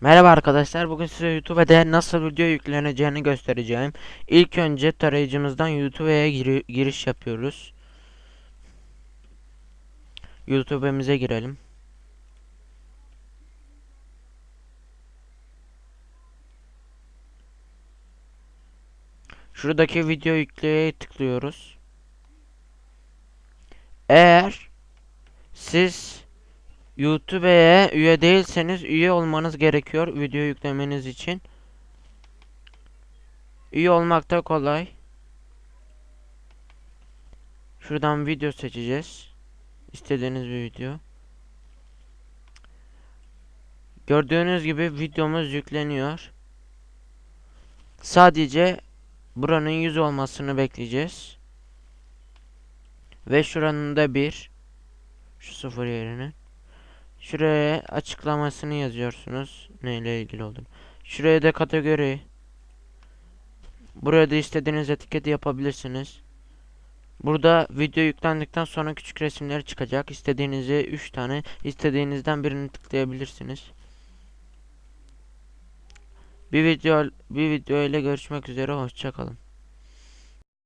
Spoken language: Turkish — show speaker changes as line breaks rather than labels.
Merhaba arkadaşlar. Bugün size YouTube'a nasıl video yükleneceğini göstereceğim. İlk önce tarayıcımızdan YouTube'a giri- giriş yapıyoruz. YouTube'imize girelim. Şuradaki video yükleye tıklıyoruz. Eğer siz YouTube'ye üye değilseniz üye olmanız gerekiyor video yüklemeniz için. Üye olmak da kolay. Şuradan video seçeceğiz. İstediğiniz bir video. Gördüğünüz gibi videomuz yükleniyor. Sadece buranın 100 olmasını bekleyeceğiz. Ve şuranın da 1. Şu sıfır yerine. Şuraya açıklamasını yazıyorsunuz. Neyle ilgili olduğunu. Şuraya da kategori. Buraya da istediğiniz etiketi yapabilirsiniz. Burada video yüklendikten sonra küçük resimler çıkacak. İstediğinizi 3 tane, istediğinizden birini tıklayabilirsiniz. Bir video bir video ile görüşmek üzere hoşça kalın.